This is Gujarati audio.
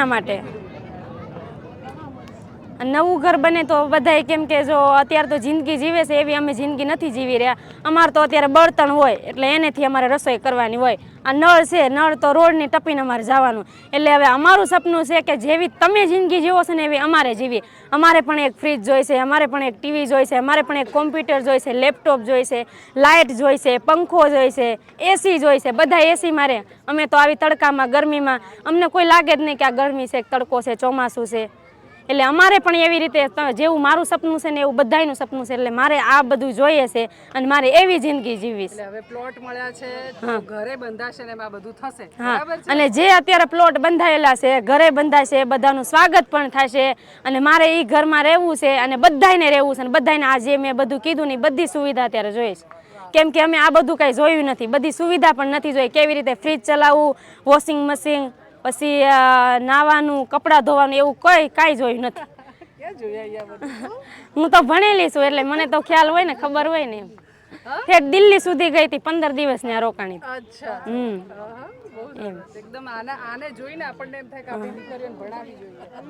એના માટે. નવું ઘર બને તો બધાય કેમ કે જો અત્યારે તો જિંદગી જીવે છે, એવી અમે જિંદગી નથી જીવી રહ્યા. અમારે તો અત્યારે બળતણ હોય, એટલે એનેથી અમારે રસોઈ કરવાની હોય. આ નળ છે, નળ તો રોડની ટપીને અમારે જવાનું. એટલે હવે અમારું સપનું છે કે જેવી તમે જિંદગી જીવો છો ને એવી અમારે જીવી. અમારે પણ એક ફ્રીજ જોઈશે અમારે પણ એક ટીવી જોઈશે અમારે પણ એક કોમ્પ્યુટર જોઈશે લેપટોપ જોઈશે લાઇટ જોઈશે પંખો જોઈશે એસી જોઈશે બધા એસી મારે. અમે તો આવી તડકામાં, ગરમીમાં, અમને કોઈ લાગે જ નહીં કે આ ગરમી છે, તડકો છે, ચોમાસું છે. એટલે અમારે પણ એવી રીતે જેવું મારું સપનું છે ને એવું બધાનું સપનું છે એટલે મારે આ બધું જોઈએ છે અને મારે એવી જિંદગી જીવવી હવે પ્લોટ મળ્યા છે ઘરે બંધાશે ને આ બધું થશે. બરાબર છે? અને જે અત્યારે પ્લોટ બંધાયેલા છે ઘરે બંધાશે બધાનું સ્વાગત પણ થશે. અને મારે એ ઘરમાં રહેવું છે અને બધાને રહેવું છે અને બધાને આ જે મેં બધું કીધું ને બધી સુવિધા અત્યારે જોઈશ. કેમ કે અમે આ બધું કાંઈ જોયું નથી. બધી સુવિધા પણ નથી જોઈ. કેવી રીતે ફ્રીજ ચલાવવું વોશિંગ મશીન પછી નાવાનું કપડાં ધોવાનું એવું કોઈ કાંઈ જોયું નથી હું તો ભણેલી છું એટલે મને તો ખ્યાલ હોય ને ખબર હોય ને એમ. દિલ્હી સુધી ગઈ હતી પંદર દિવસ ત્યાં રોકાણી. હમ. એકદમ આને આને જોઈને આપણને એમ થાય કે આપણી દીકરીઓને ભણાવી જોઈએ.